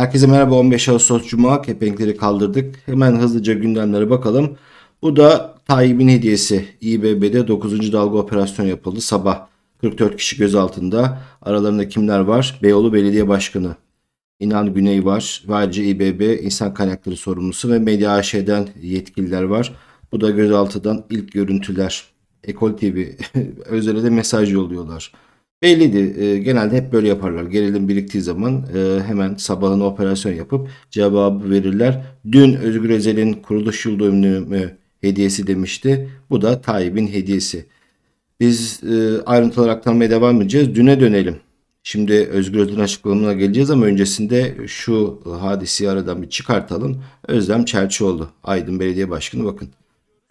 Herkese merhaba 15 Ağustos Cuma kepenkleri kaldırdık. Hemen hızlıca gündemlere bakalım. Bu da Tayyip'in hediyesi. İBB'de 9. dalga operasyon yapıldı. Sabah 44 kişi gözaltında. Aralarında kimler var? Beyoğlu Belediye Başkanı. İnan Güney var. Ve ayrıca İBB İnsan Kaynakları Sorumlusu ve Medya AŞ'den yetkililer var. Bu da gözaltıdan ilk görüntüler. Ekol TV özele de mesaj yolluyorlar. Belliydi. E, genelde hep böyle yaparlar. Gerilim biriktiği zaman e, hemen sabahına operasyon yapıp cevabı verirler. Dün Özgür Özel'in kuruluş yıl dönümü hediyesi demişti. Bu da Tayyip'in hediyesi. Biz e, ayrıntılar aktarmaya devam edeceğiz. Düne dönelim. Şimdi Özgür Özel'in açıklamalarına geleceğiz ama öncesinde şu hadiseyi aradan bir çıkartalım. Özlem Çerçioğlu, Aydın Belediye Başkanı bakın.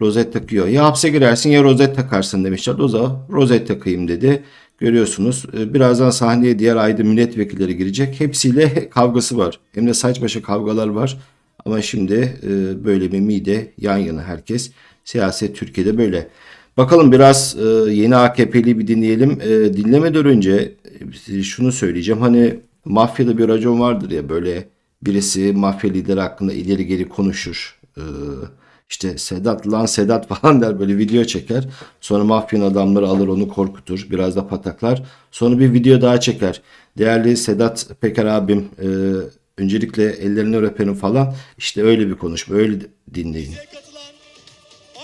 Rozet takıyor. Ya hapse girersin ya rozet takarsın demişler. O da rozet takayım dedi. Görüyorsunuz. Ee, Birazdan sahneye diğer Aydın milletvekilleri girecek. Hepsiyle kavgası var. Hem de saç başa kavgalar var. Ama şimdi e, böyle bir mide yan yana herkes. Siyaset Türkiye'de böyle. Bakalım biraz e, yeni AKP'li bir dinleyelim. E, dinlemeden önce şunu söyleyeceğim. Hani mafyada bir racon vardır ya böyle birisi mafya lideri hakkında ileri geri konuşur. E, işte Sedat lan Sedat falan der böyle video çeker. Sonra mafyanın adamları alır onu korkutur. Biraz da pataklar. Sonra bir video daha çeker. Değerli Sedat Peker abim e, öncelikle ellerini öperim falan. İşte öyle bir konuşma. Öyle dinleyin.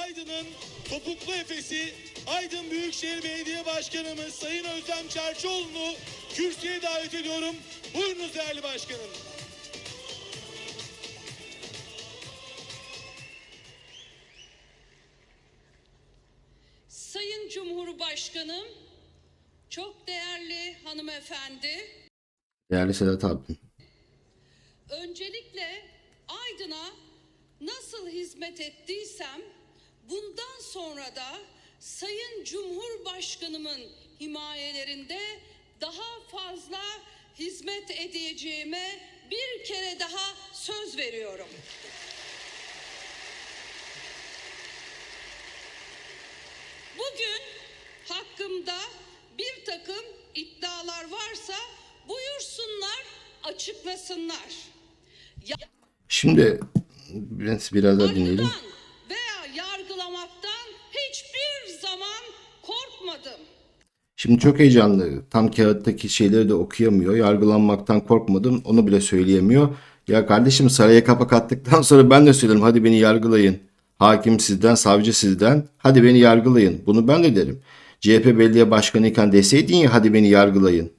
Aydın'ın topuklu efesi Aydın Büyükşehir Belediye Başkanımız Sayın Özlem Çerçioğlu'nu kürsüye davet ediyorum. Buyurunuz değerli başkanım. Sayın Cumhurbaşkanım, çok değerli hanımefendi, Değerli Sedat abim. öncelikle Aydın'a nasıl hizmet ettiysem bundan sonra da Sayın Cumhurbaşkanımın himayelerinde daha fazla hizmet edeceğime bir kere daha söz veriyorum. Bugün hakkımda bir takım iddialar varsa buyursunlar, açıklasınlar. Ya- Şimdi biraz, biraz daha dinleyelim. Veya yargılamaktan hiçbir zaman korkmadım. Şimdi çok heyecanlı. Tam kağıttaki şeyleri de okuyamıyor. Yargılanmaktan korkmadım. Onu bile söyleyemiyor. Ya kardeşim saraya kapak attıktan sonra ben de söylerim. Hadi beni yargılayın. Hakim sizden, savcı sizden. Hadi beni yargılayın. Bunu ben de derim. CHP belediye başkanı iken deseydin ya hadi beni yargılayın.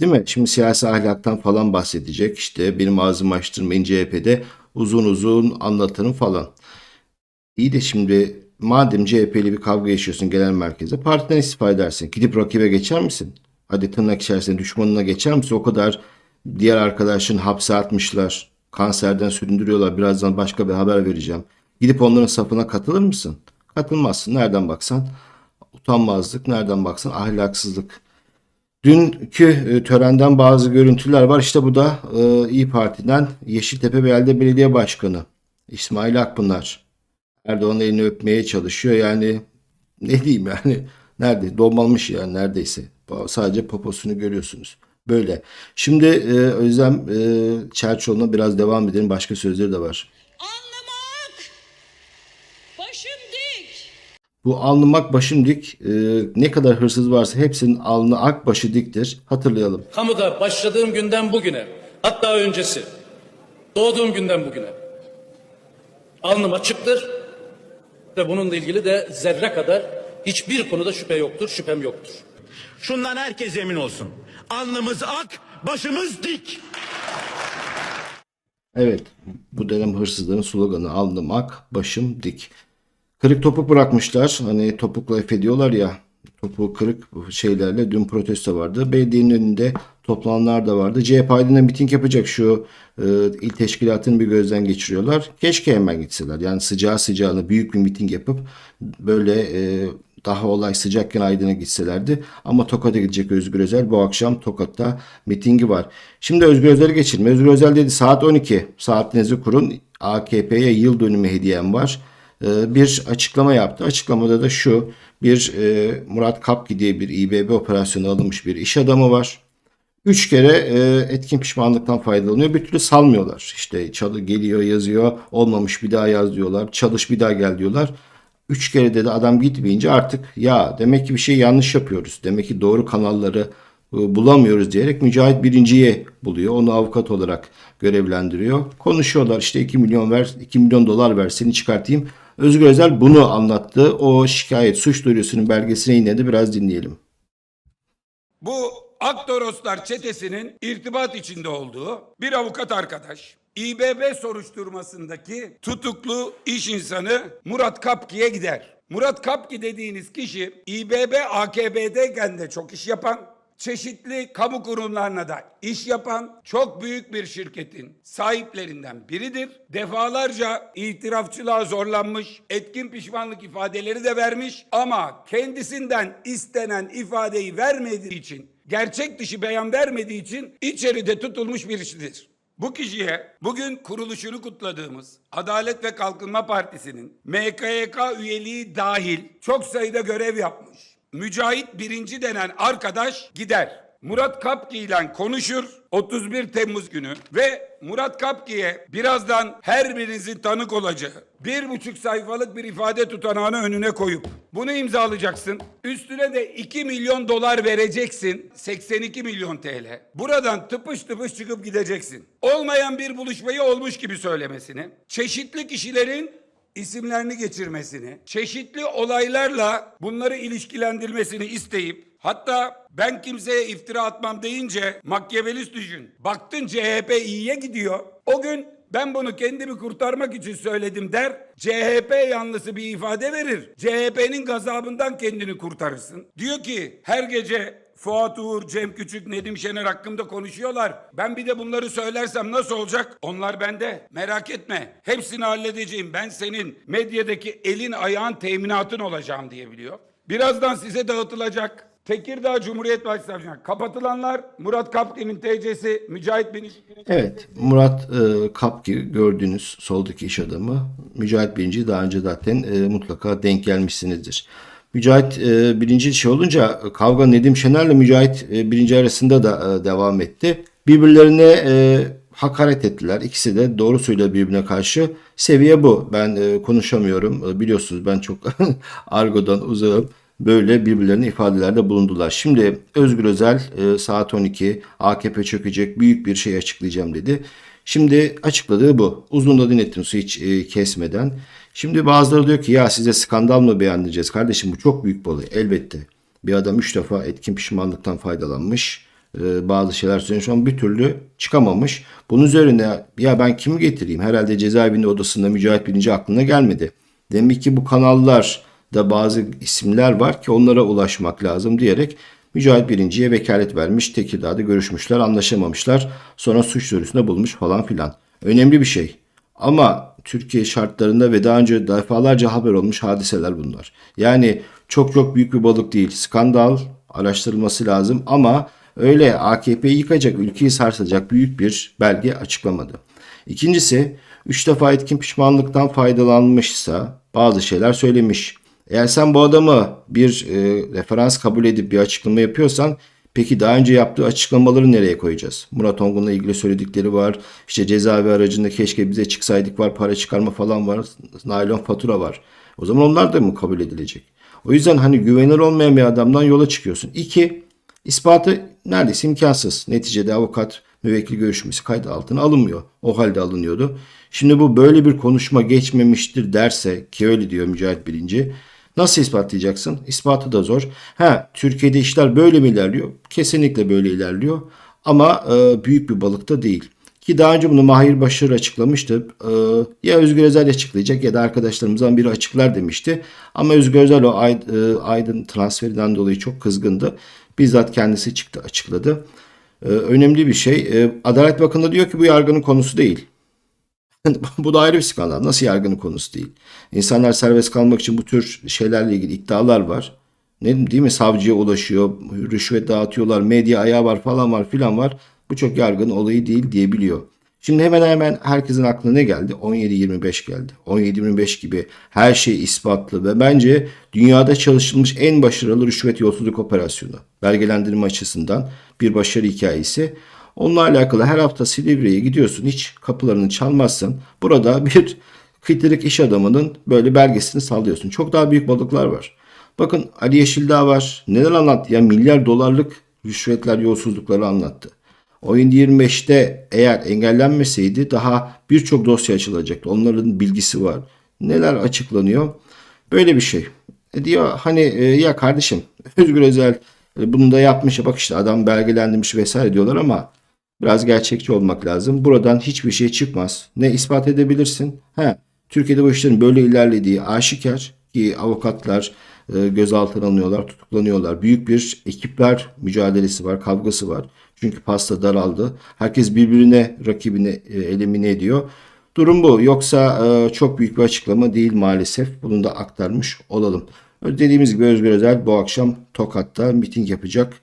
Değil mi? Şimdi siyasi ahlaktan falan bahsedecek. İşte benim ağzımı açtırmayın CHP'de uzun uzun anlatırım falan. İyi de şimdi madem CHP'li bir kavga yaşıyorsun genel merkezde partiden istifa edersin. Gidip rakibe geçer misin? Hadi tırnak içerisinde düşmanına geçer misin? O kadar diğer arkadaşın hapse atmışlar. Kanserden süründürüyorlar. Birazdan başka bir haber vereceğim. Gidip onların safına katılır mısın? Katılmazsın. Nereden baksan utanmazlık, nereden baksan ahlaksızlık. Dünkü e, törenden bazı görüntüler var. İşte bu da e, İyi Parti'den Yeşiltepe Belde Belediye Başkanı İsmail Akpınar. Erdoğan'ın elini öpmeye çalışıyor. Yani ne diyeyim yani nerede domalmış yani neredeyse. Sadece poposunu görüyorsunuz. Böyle. Şimdi e, Özlem e, Çerçoğlu'na biraz devam edelim. Başka sözleri de var. Anlamak, başım dik. Bu alnımak başım dik. e, ne kadar hırsız varsa hepsinin alnı ak başı diktir. Hatırlayalım. Kamuda başladığım günden bugüne, hatta öncesi, doğduğum günden bugüne alnım açıktır ve bununla ilgili de zerre kadar hiçbir konuda şüphe yoktur, şüphem yoktur. Şundan herkes emin olsun. Alnımız ak, başımız dik. Evet, bu dönem hırsızların sloganı alnım ak, başım dik. Kırık topuk bırakmışlar. Hani topukla ef ediyorlar ya. Topuğu kırık şeylerle dün protesto vardı. Belediyenin önünde toplananlar da vardı. CHP Aydın'da miting yapacak şu e, il teşkilatını bir gözden geçiriyorlar. Keşke hemen gitseler. Yani sıcağı sıcağına büyük bir miting yapıp böyle e, daha olay sıcakken Aydın'a gitselerdi. Ama Tokat'a gidecek Özgür Özel. Bu akşam Tokat'ta mitingi var. Şimdi Özgür Özel'e geçelim. Özgür Özel dedi saat 12. Saatinizi kurun. AKP'ye yıl dönümü hediyem var. Ee, bir açıklama yaptı. Açıklamada da şu. Bir e, Murat Kapki diye bir İBB operasyonu alınmış bir iş adamı var. Üç kere e, etkin pişmanlıktan faydalanıyor. Bir türlü salmıyorlar. İşte çalı geliyor yazıyor. Olmamış bir daha yaz diyorlar. Çalış bir daha gel diyorlar. Üç kere de adam gitmeyince artık ya demek ki bir şey yanlış yapıyoruz. Demek ki doğru kanalları e, bulamıyoruz diyerek Mücahit birinciye buluyor. Onu avukat olarak görevlendiriyor. Konuşuyorlar işte 2 milyon ver 2 milyon dolar ver seni çıkartayım. Özgür Özel bunu anlattı. O şikayet suç duyurusunun belgesine yine biraz dinleyelim. Bu Aktoroslar çetesinin irtibat içinde olduğu bir avukat arkadaş İBB soruşturmasındaki tutuklu iş insanı Murat Kapki'ye gider. Murat Kapki dediğiniz kişi İBB AKB'deyken de çok iş yapan, çeşitli kamu kurumlarına da iş yapan çok büyük bir şirketin sahiplerinden biridir. Defalarca itirafçılığa zorlanmış, etkin pişmanlık ifadeleri de vermiş ama kendisinden istenen ifadeyi vermediği için, gerçek dışı beyan vermediği için içeride tutulmuş birisidir. Bu kişiye bugün kuruluşunu kutladığımız Adalet ve Kalkınma Partisi'nin MKYK üyeliği dahil çok sayıda görev yapmış. Mücahit birinci denen arkadaş gider. Murat Kapki ile konuşur 31 Temmuz günü ve Murat Kapki'ye birazdan her birinizin tanık olacağı bir buçuk sayfalık bir ifade tutanağını önüne koyup bunu imzalayacaksın. Üstüne de 2 milyon dolar vereceksin. 82 milyon TL. Buradan tıpış tıpış çıkıp gideceksin. Olmayan bir buluşmayı olmuş gibi söylemesini. Çeşitli kişilerin isimlerini geçirmesini, çeşitli olaylarla bunları ilişkilendirmesini isteyip hatta ben kimseye iftira atmam deyince makyavelist düşün. Baktın CHP iyiye gidiyor. O gün ben bunu kendimi kurtarmak için söyledim der. CHP yanlısı bir ifade verir. CHP'nin gazabından kendini kurtarırsın. Diyor ki her gece Fuat Uğur, Cem Küçük, Nedim Şener hakkında konuşuyorlar. Ben bir de bunları söylersem nasıl olacak? Onlar bende. Merak etme. Hepsini halledeceğim. Ben senin medyadaki elin ayağın teminatın olacağım diye biliyor. Birazdan size dağıtılacak. Tekirdağ Cumhuriyet Başsavcılığı. Kapatılanlar Murat Kapki'nin TC'si, Mücahit Bin Evet, Murat e, Kapki gördüğünüz soldaki iş adamı. Mücahit Birinci daha önce zaten e, mutlaka denk gelmişsinizdir. Mücahit e, birinci şey olunca e, kavga Nedim Şener'le Mücahit e, birinci arasında da e, devam etti. Birbirlerine e, hakaret ettiler. İkisi de doğru söylüyor birbirine karşı. Seviye bu. Ben e, konuşamıyorum. E, biliyorsunuz ben çok argodan uzağım. Böyle birbirlerine ifadelerde bulundular. Şimdi Özgür Özel e, saat 12 AKP çökecek büyük bir şey açıklayacağım dedi. Şimdi açıkladığı bu. Uzun da dinlettim su hiç e, kesmeden. Şimdi bazıları diyor ki ya size skandal mı beğendireceğiz? Kardeşim bu çok büyük olay. Elbette. Bir adam 3 defa etkin pişmanlıktan faydalanmış. E, bazı şeyler söylemiş ama bir türlü çıkamamış. Bunun üzerine ya ben kimi getireyim? Herhalde cezaevinde odasında Mücahit Birinci aklına gelmedi. Demek ki bu kanallar da bazı isimler var ki onlara ulaşmak lazım diyerek Mücahit Birinci'ye vekalet vermiş. Tekirdağ'da görüşmüşler, anlaşamamışlar. Sonra suç duyurusunda bulmuş falan filan. Önemli bir şey. Ama Türkiye şartlarında ve daha önce defalarca haber olmuş hadiseler bunlar. Yani çok çok büyük bir balık değil. Skandal araştırılması lazım ama öyle AKP'yi yıkacak, ülkeyi sarsacak büyük bir belge açıklamadı. İkincisi, üç defa etkin pişmanlıktan faydalanmışsa bazı şeyler söylemiş. Eğer sen bu adamı bir e, referans kabul edip bir açıklama yapıyorsan peki daha önce yaptığı açıklamaları nereye koyacağız? Murat Ongun'la ilgili söyledikleri var. İşte cezaevi aracında keşke bize çıksaydık var. Para çıkarma falan var. Naylon fatura var. O zaman onlar da mı kabul edilecek? O yüzden hani güvenilir olmayan bir adamdan yola çıkıyorsun. İki, ispatı neredeyse imkansız. Neticede avukat müvekkil görüşmesi kaydı altına alınmıyor. O halde alınıyordu. Şimdi bu böyle bir konuşma geçmemiştir derse ki öyle diyor Mücahit Birinci. Nasıl ispatlayacaksın? İspatı da zor. Ha Türkiye'de işler böyle mi ilerliyor? Kesinlikle böyle ilerliyor. Ama e, büyük bir balıkta değil. Ki daha önce bunu Mahir Başarı açıklamıştı. E, ya Özgür Özel açıklayacak ya da arkadaşlarımızdan biri açıklar demişti. Ama Özgür Özel o e, Aydın transferinden dolayı çok kızgındı. Bizzat kendisi çıktı açıkladı. E, önemli bir şey. E, Adalet Bakanı diyor ki bu yargının konusu değil. bu da ayrı bir skandal. Nasıl yargının konusu değil? İnsanlar serbest kalmak için bu tür şeylerle ilgili iddialar var. Ne değil mi? Savcıya ulaşıyor, rüşvet dağıtıyorlar, medya ayağı var falan var filan var. Bu çok yargının olayı değil diyebiliyor. Şimdi hemen hemen herkesin aklına ne geldi? 17-25 geldi. 17-25 gibi her şey ispatlı ve bence dünyada çalışılmış en başarılı rüşvet yolsuzluk operasyonu. Belgelendirme açısından bir başarı hikayesi. Onunla alakalı her hafta Silivri'ye gidiyorsun hiç kapılarını çalmazsın. Burada bir kıytırık iş adamının böyle belgesini sallıyorsun. Çok daha büyük balıklar var. Bakın Ali Yeşildağ var. Neler anlattı ya milyar dolarlık rüşvetler yolsuzlukları anlattı. Oyun 25'te eğer engellenmeseydi daha birçok dosya açılacaktı. Onların bilgisi var. Neler açıklanıyor? Böyle bir şey. E diyor hani e, ya kardeşim Özgür Özel e, bunu da yapmış. Bak işte adam belgelendirmiş vesaire diyorlar ama biraz gerçekçi olmak lazım. Buradan hiçbir şey çıkmaz. Ne ispat edebilirsin? He, Türkiye'de bu işlerin böyle ilerlediği aşikar ki avukatlar e, gözaltına alınıyorlar, tutuklanıyorlar. Büyük bir ekipler mücadelesi var, kavgası var. Çünkü pasta daraldı. Herkes birbirine, rakibini e, elimine ediyor. Durum bu. Yoksa e, çok büyük bir açıklama değil maalesef. Bunu da aktarmış olalım. Dediğimiz gibi Özgür Özel bu akşam Tokat'ta miting yapacak.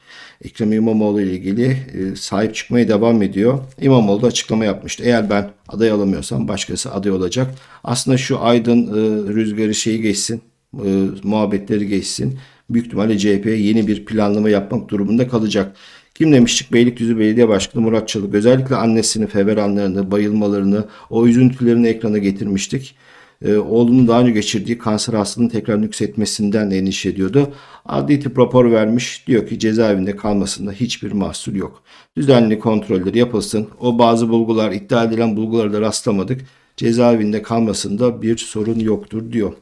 Ekrem İmamoğlu ile ilgili e, sahip çıkmaya devam ediyor. İmamoğlu da açıklama yapmıştı. Eğer ben aday alamıyorsam başkası aday olacak. Aslında şu Aydın e, rüzgarı şeyi geçsin, e, muhabbetleri geçsin. Büyük ihtimalle CHP yeni bir planlama yapmak durumunda kalacak. Kim demiştik? Beylikdüzü Belediye Başkanı Murat Çalık. Özellikle annesinin feveranlarını, bayılmalarını, o üzüntülerini ekrana getirmiştik. Ee, oğlunun daha önce geçirdiği kanser hastalığının tekrar nüksetmesinden endişe ediyordu. Adli tıp rapor vermiş. Diyor ki cezaevinde kalmasında hiçbir mahsur yok. Düzenli kontrolleri yapılsın. O bazı bulgular, iddia edilen bulgulara da rastlamadık. Cezaevinde kalmasında bir sorun yoktur diyor.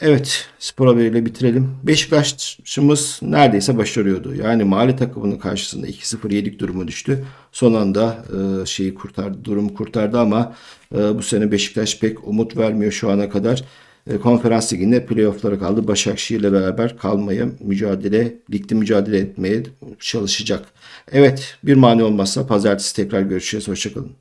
Evet spor haberiyle bitirelim. Beşiktaş'ımız neredeyse başarıyordu. Yani mahalle takımının karşısında 2-0 yedik durumu düştü. Son anda e, şeyi kurtardı, durumu kurtardı ama e, bu sene Beşiktaş pek umut vermiyor şu ana kadar. E, konferans liginde playoff'lara kaldı. Başakşehir'le beraber kalmaya mücadele, ligde mücadele etmeye çalışacak. Evet bir mani olmazsa pazartesi tekrar görüşeceğiz. Hoşçakalın.